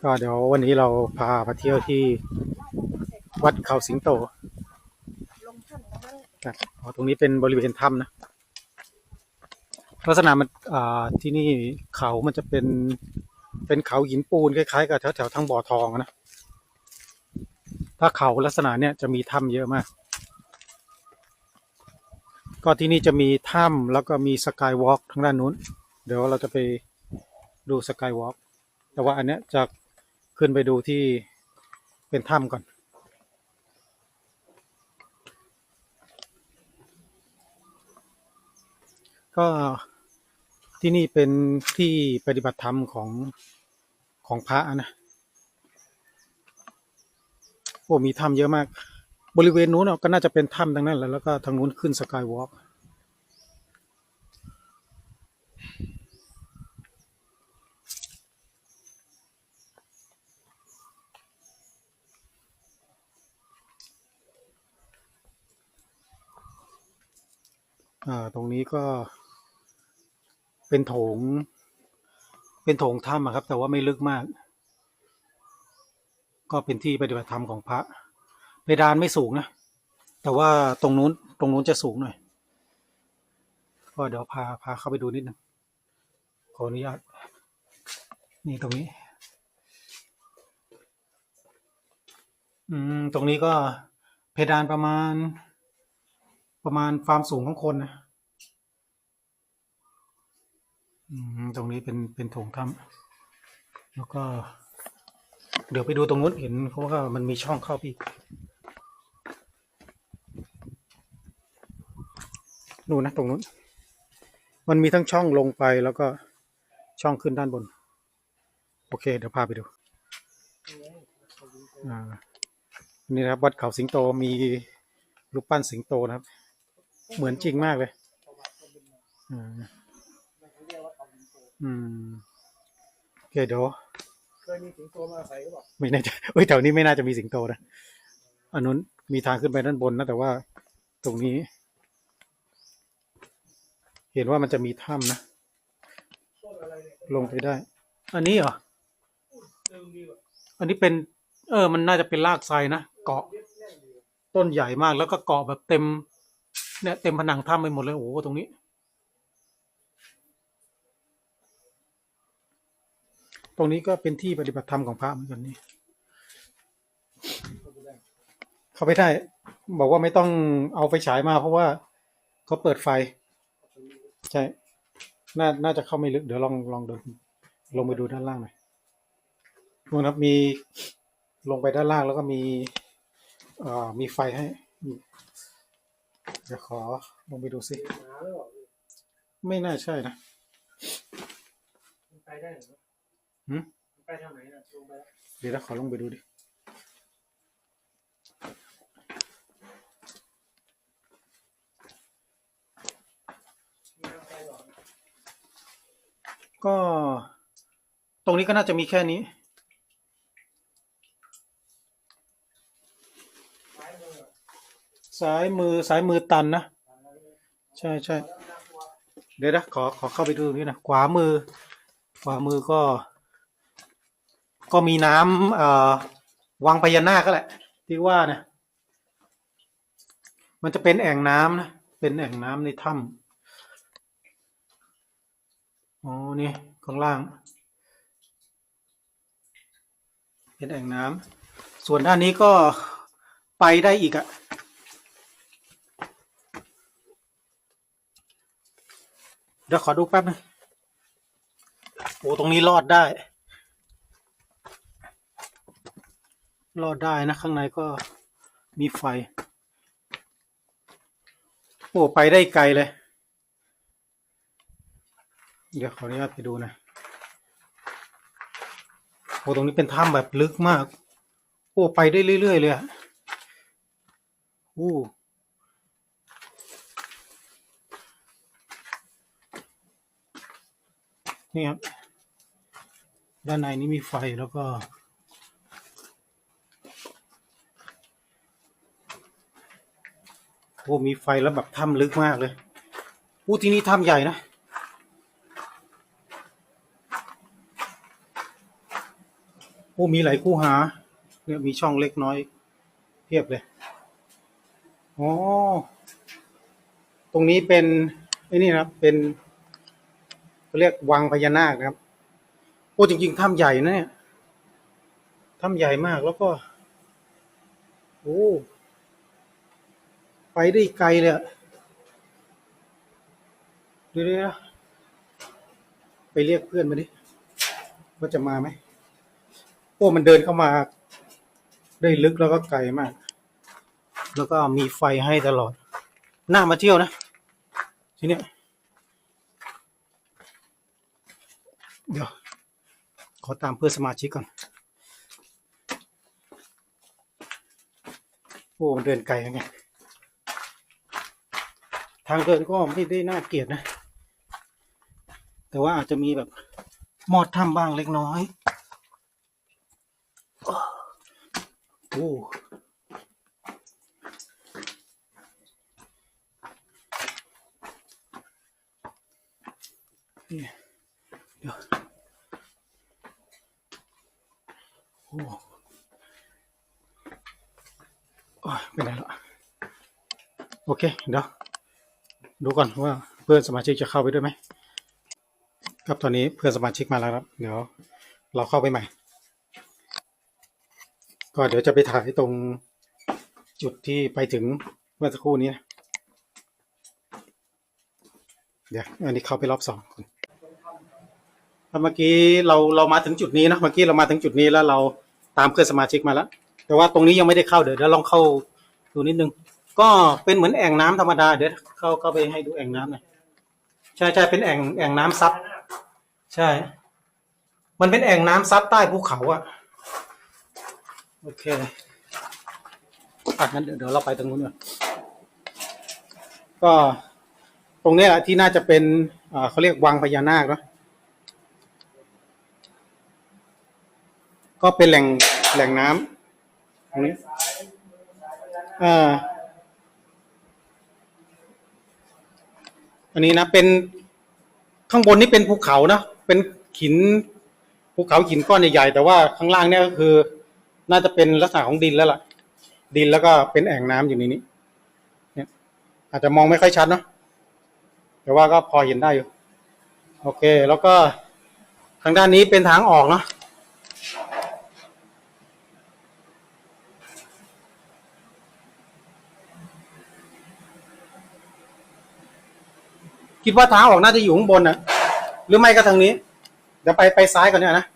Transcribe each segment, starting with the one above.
ก็เดี๋ยววันนี้เราพามาเที่ยวที่วัดเขาสิงโตตรงนั้นครับอ๋อตรงนี้เป็นบริเวณถ้ำนะ ลักษณะมันอ่าที่นี่เขามันจะเป็นเป็นเขาหินปูนคล้ายๆกับแถวแถวๆทางบ่อทองนะ ถ้าเขาลักษณะเนี้ยจะมีถ้ำเยอะมาก ก็ที่นี่จะมีถ้ำแล้วก็มีสกายวอล์กทางด้านนู้น เดี๋ยวเราจะไปดูสกายวอล์กแต่ว่าอันเนี้ยจะ ขึ้นไปดูที่เป็นถ้ำก่อน ก็ที่นี่เป็นที่ปฏิบัติธรรมของของพระนะโอ้มีถ้ำเยอะมาก บริเวณนู้นก็น่าจะเป็นถ้ำทั้งนั้นแหละแล้วก็ทางนู้นขึ้นสกายวอล์ก ตรงนี้ก็เป็นโถง เป็นโถงถ้ำอะครับ แต่ว่าไม่ลึกมาก ก็เป็นที่ปฏิบัติธรรมของพระเพดานไม่สูงนะ แต่ว่าตรงนู้นตรงนู้นจะสูงหน่อย ก็เดี๋ยวพาพาเข้าไปดูนิดนึงขออนุญาต นี่ตรงนี้ อืม ตรงนี้ก็เพดานประมาณ ประมาณความสูงของคนนะตรงนี้เป็นเป็นถงถ้ำแล้วก็ เดี๋ยวไปดูตรงนู้นเห็นเขาะว่ามันมีช่องเข้าไปอีกนู่นนะตรงนู้น มันมีทั้งช่องลงไปแล้วก็ช่องขึ้นด้านบน โอเค เดี๋ยวพาไปดูอ่านี่นะครับวัดเขาสิงโตมีรูปปั้นสิงโตนะครับ เหมือนจริงมากเลยอ่าอืมโอเคเดี๋ยวเคยมีสิงโตมาอาศัยหรือเปล่าไม่แน่ใจเฮ้ยแถวนี้ไม่น่าจะมีสิงโตนะอันนู้นมีทางขึ้นไปด้านบนนะแต่ว่าตรงนี้ เห็นว่ามันจะมีถ้ำนะต้นอะไรเนี่ยลงไปได้ อันนี้เหรอเติมดีกว่าอันนี้เป็น เออ มันน่าจะเป็นรากไทรนะ เกาะเล็บแน่นดีกว่าต้นใหญ่มากแล้วก็เกาะแบบเต็ม เนี่ยเต็มผนังถ้ำไปหมดเลย โอ้โห ตรงนี้ ตรงนี้ก็เป็นที่ปฏิบัติธรรมของพระเหมือนกันนี่ เขาไปได้ บอกว่าไม่ต้องเอาไฟฉายมาเพราะว่าเขาเปิดไฟ ใช่ น่า น่าจะเข้าไม่ลึก เดี๋ยวลอง ลองเดินลงไปดูด้านล่างหน่อยนู่นครับ มีลงไปด้านล่างแล้วก็มี เอ่อ มีไฟให้ นี่เดี๋ยวขอลงไปดูสิหนาหรือเปล่าไม่น่าใช่นะมันไปได้เหรอหืมมันไปทางไหนน่ะลงไปแล้วเดี๋ยวเราขอลงไปดูดิมีทางไปหรอก็ตรงนี้ก็น่าจะมีแค่นี้ ซ้ายมือเหรอซ้ายมือตันนะ ใช่ใช่เดี๋ยวนะขอขอเข้าไปดูนี้นะขวามือ ขวามือก็ ก็มีน้ำเอ่อวังพญานาคก็แหละ ที่ว่านะมันจะเป็นแอ่งน้ำนะเป็นแอ่งน้ำในถ้ำอ๋อนี่ข้างล่าง เป็นแอ่งน้ำส่วนด้านนี้ก็ไปได้อีกอะ ดี๋ยวขอดูแป๊บนึงโอ้ตรงนี้รอดได้ รอดได้นะข้างในก็มีไฟ โอ้ไปได้ไกลเลย เดี๋ยวขออนุญาตไปดูนะโอ้ตรงนี้เป็นถ้ำแบบลึกมาก โอ้ไปได้เรื่อยๆเลยอะโอ้ นี่ครับ ด้านในนี้มีไฟแล้วก็ โอ้มีไฟแล้วแบบถ้ำลึกมากเลยอู้ที่นี่ถ้ำใหญ่นะโอ้มีหลายคู่หาเนี่ยมีช่องเล็กน้อยเพียบเลยอ๋อตรงนี้เป็นไอ้นี่นะครับเป็น เขาเรียกวังพญานาคนะครับโอ้จริงๆถ้ำใหญ่นะเนี่ยถ้ำใหญ่มากแล้วก็โอ้ไปได้ไกลเลยอะเดี๋ยนะไปเรียกเพื่อนมาดิว่าจะมาไหมโอ้มันเดินเข้ามา ได้ลึกแล้วก็ไกลมาก แล้วก็มีไฟให้ตลอด น่ามาเที่ยวนะ ทีเนี้ย เดี๋ยว ขอตามเพื่อนสมาชิกก่อน โอ้มันเดินไกลยังไง ทางเดินก็ไม่ได้น่าเกลียดนะ แต่ว่าอาจจะมีแบบมอดถ้ำบ้างเล็กน้อย โอ้นี่ เดี๋ยวโอ้โอ้ยไปไหนแล้วโอเค เดี๋ยว ดูก่อนว่าเพื่อนสมาชิกจะเข้าไปด้วยไหมครับตอนนี้เพื่อนสมาชิกมาแล้วครับ เดี๋ยว เราเข้าไปใหม่ ก็เดี๋ยวจะไปถ่ายตรงจุดที่ไปถึงเมื่อสักครู่นี้นะเดี๋ยวอันนี้เข้าไปรอบสองก่อน เมื่อกี้เราเรามาถึงจุดนี้นะเมื่อกี้เรามาถึงจุดนี้แล้วเราตามเพื่อนสมาชิกมาแล้ว แต่ว่าตรงนี้ยังไม่ได้เข้าเดี๋ยวเดี๋ยวลองเข้าดูนิดนึง ก็เป็นเหมือนแอ่งน้ำธรรมดาเดี๋ยวเข้าเข้าไปให้ดูแอ่งน้ำหน่อยใช่ใช่เป็นแอ่งแอ่งน้ำซับใช่ มันเป็นแอ่งน้ำซับใต้ภูเขาอะโอเคอะงั้นเดี๋ยวเราไปตรงนู้นก่อนก็ตรงนี้แหละที่น่าจะเป็นอ่าเขาเรียกวังพญานาคเนอะ ก็เป็นแหล่งแหล่งน้ำตรงนี้อ่าอันนี้นะเป็นข้างบนนี่เป็นภูเขานะเป็นหินภูเขาหินก้อนใหญ่ๆแต่ว่าข้างล่างเนี่ยก็คือ น่าจะเป็นลักษณะของดินแล้วล่ะ ดินแล้วก็เป็นแอ่งน้ำอยู่ในนี้ เนี่ย อาจจะมองไม่ค่อยชัดเนอะแต่ว่าก็พอเห็นได้อยู่ โอเค แล้วก็ทางด้านนี้เป็นทางออกเนาะ คิดว่าทางออกน่าจะอยู่ข้างบนนะหรือไม่ก็ทางนี้ เดี๋ยวไปไปซ้ายก่อนเนี่ยนะ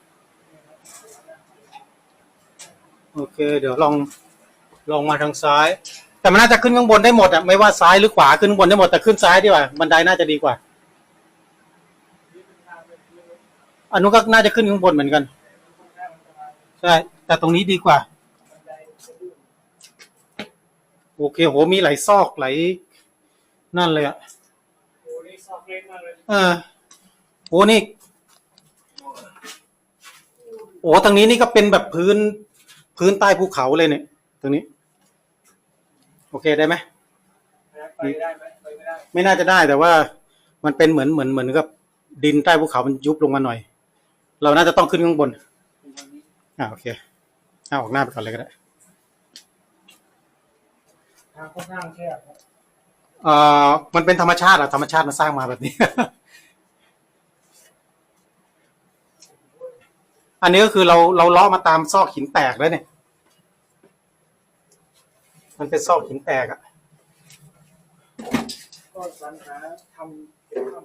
โอเค เดี๋ยวลองลองมาทางซ้าย แต่มันน่าจะขึ้นข้างบนได้หมดอะไม่ว่าซ้ายหรือขวาขึ้นข้างบนได้หมดแต่ขึ้นซ้ายดีกว่าบันไดน่าจะดีกว่าอันนู้นก็น่าจะขึ้นข้างบนเหมือนกันใช่แต่ตรงนี้ดีกว่าโอเคโหมีหลายซอกหลายนั่นเลยอะ เล็กมากเลยเออโอ้นี่ โอ้ทางนี้นี่ก็เป็นแบบพื้น พื้นใต้ภูเขาเลยเนี่ยตรงนี้ โอเคได้ไหมไปได้ไหมไปไม่ได้ไม่น่าจะได้แต่ว่า มันเป็นเหมือนเหมือนเหมือนกับ ดินใต้ภูเขามันยุบลงมาหน่อย เราน่าจะต้องขึ้นข้างบนอ่าโอเคเอาออกหน้าไปก่อนเลยก็ได้ทางค่อนข้างแคบครับ เอ่อมันเป็นธรรมชาติอะธรรมชาติมันสร้างมาแบบนี้ อันนี้ก็คือเราเราเลาะมาตามซอกหินแตกแล้วเนี่ย มันเป็นซอกหินแตกอะก็สรรหาทำเป็นถ้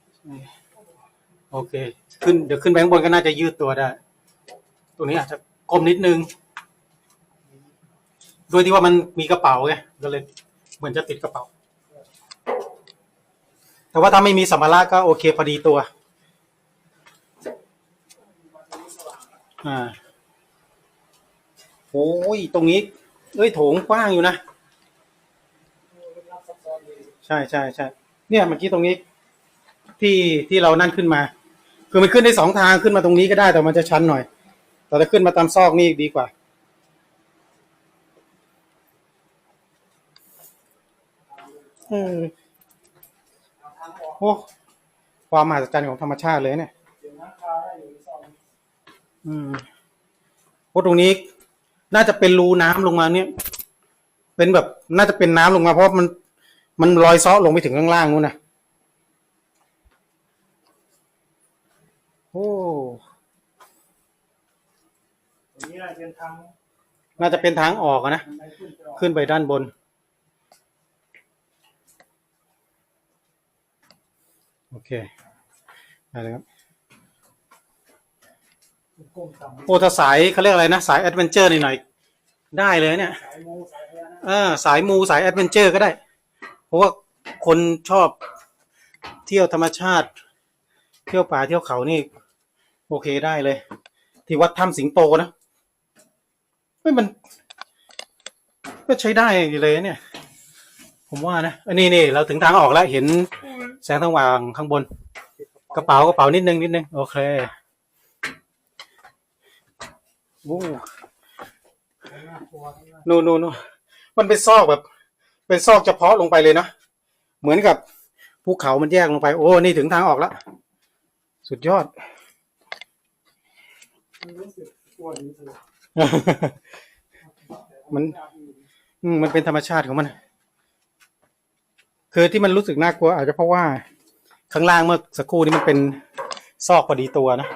ำโอเค ขึ้นเดี๋ยวขึ้นไปข้างบนก็น่าจะยืดตัวได้ ตรงนี้อาจจะกลมนิดนึงโดยที่ว่ามันมีกระเป๋าไงก็เลยเหมือนจะติดกระเป๋า แต่ว่าถ้าไม่มีสัมภาระก็โอเคพอดีตัว อ่า โอ้ย ตรงนี้ เอ้ย โถงกว้างอยู่นะ ใช่ใช่ใช่ เนี่ยเมื่อกี้ตรงนี้ ที่ที่เรานั่นขึ้นมา คือมันขึ้นได้สองทางขึ้นมาตรงนี้ก็ได้แต่มันจะชันหน่อย แต่ถ้าขึ้นมาตามซอกนี่ดีกว่าเออ โอ้ความมหัศจรรย์ของธรรมชาติเลยเนี่ยเดี๋ยวน้ำคาได้อยู่ในซอกอืมเพราะตรงนี้ น่าจะเป็นรูน้ำลงมาเนี่ย เป็นแบบ น่าจะเป็นน้ำลงมา เพราะมันมันลอยเซาะลงไปถึงข้างล่างนู้นนะโอ้ตรงนี้น่าจะเป็นทางน่าจะเป็นทางออกอะนะบันไดขึ้นไปออกขึ้นไปด้านบน โอเคได้เลยครับก้มต่ำโอ้ถ้าสายเขาเรียกอะไรนะ สายแอดเวนเจอร์หน่อยๆได้เลยเนี่ยสายงูสายพญานาคเออสายมูสายแอดเวนเจอร์ก็ได้ เพราะว่าคนชอบเที่ยวธรรมชาติ เที่ยวป่าเที่ยวเขานี่ โอเคได้เลย ที่วัดถ้ำสิงโตนะไม่มันก็ใช้ได้เลยเนี่ย ผมว่านะอันนี้นี่เราถึงทางออกแล้วเห็น แสงสว่างข้างบน กระเป๋ากระเป๋านิดนึงนิดนึง โอเคโอ้นู่นนู่นมันเป็นซอกแบบ เป็นซอกเฉพาะลงไปเลยนะเหมือนกับภูเขามันแยกลงไป โอ้ นี่ถึงทางออกแล้ว สุดยอดมันมันเป็นธรรมชาติของมัน คือที่มันรู้สึกน่ากลัวอาจจะเพราะว่าข้างล่างเมื่อสักครู่นี้มันเป็นซอกพอดีตัวนะ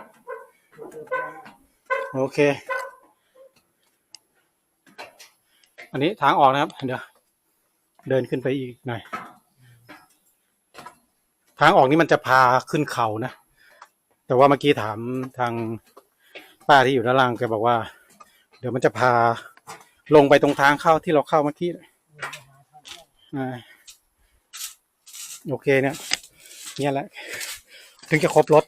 โอเค อันนี้ทางออกนะครับ เดี๋ยว เดินขึ้นไปอีกหน่อย ทางออกนี่มันจะพาขึ้นเขานะ แต่ว่าเมื่อกี้ถามทางป้าที่อยู่ด้านล่างแกบอกว่า เดี๋ยวมันจะพาลงไปตรงทางเข้าที่เราเข้าเมื่อกี้อ่า โอเคเนี่ยเนี่ยแหละ ถึงจะครบรถ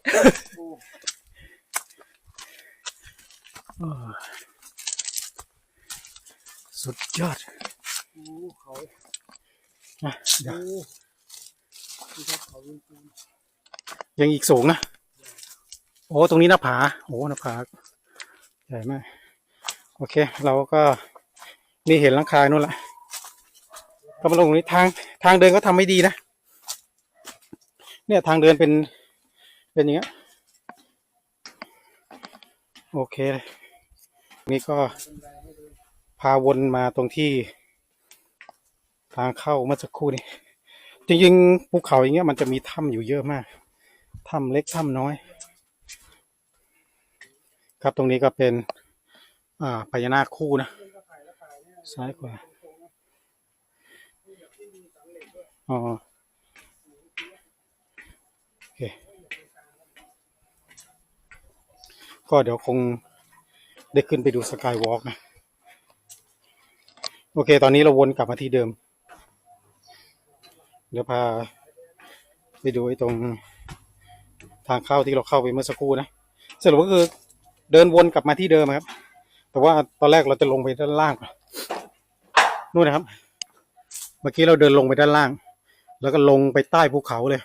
สุดยอดเขานะเดี๋ยวยังอีกสูงนะ โอ้ ตรงนี้หน้าผา โอ้ หน้าผา ใหญ่มาก โอเค เราก็นี่เห็นลังคานู่นแหละก็มาลงตรงนี้ทาง ทางเดินก็ทำไม่ดีนะ เนี่ยทางเดินเป็นเป็นอย่างเงี้ยโอเคเลยนี่ก็พาวนมาตรงที่ทางเข้าเมื่อสักครู่นี้จริงๆภูเขาอย่างเงี้ยมันจะมีถ้ำอยู่เยอะมากถ้ำเล็กถ้ำน้อย ครับตรงนี้ก็เป็น อ่าพญานาคคู่นะซ้ายขวาอ๋อโอเค ก็เดี๋ยวคงได้ขึ้นไปดูสกายวอล์กนะ โอเค ตอนนี้เราวนกลับมาที่เดิม เดี๋ยวพาไปดูไอ้ตรงทางเข้าที่เราเข้าไปเมื่อสักครู่นะสรุปก็คือเดินวนกลับมาที่เดิมครับ แต่ว่าตอนแรกเราจะลงไปด้านล่างนู่นนะครับ เมื่อกี้เราเดินลงไปด้านล่าง แล้วก็ลงไปใต้ภูเขาเลย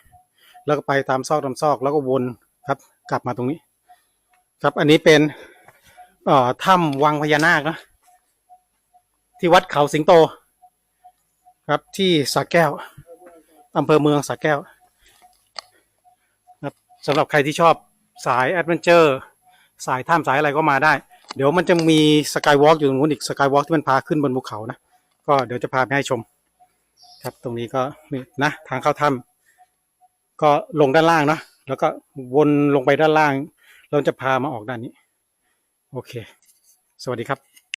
แล้วก็ไปตามซอกตามซอกแล้วก็วนครับ กลับมาตรงนี้ ครับอันนี้เป็นเอ่อถ้ำวังพญานาคนะที่วัดเขาสิงโต ครับที่สระแก้วอำเภอเมืองสระแก้วครับสำหรับใครที่ชอบสายแอดเวนเจอร์สายถ้ำสายอะไรก็มาได้ เดี๋ยวมันจะมีสกายวอล์กอยู่ตรงนู้นอีกสกายวอล์กที่มันพาขึ้นบนภูเขานะก็เดี๋ยวจะพาไปให้ชม ครับตรงนี้ก็นี่นะทางเข้าถ้ำก็ลงด้านล่างเนอะแล้วก็วนลงไปด้านล่าง เราจะพามาออกด้านนี้ โอเค สวัสดีครับ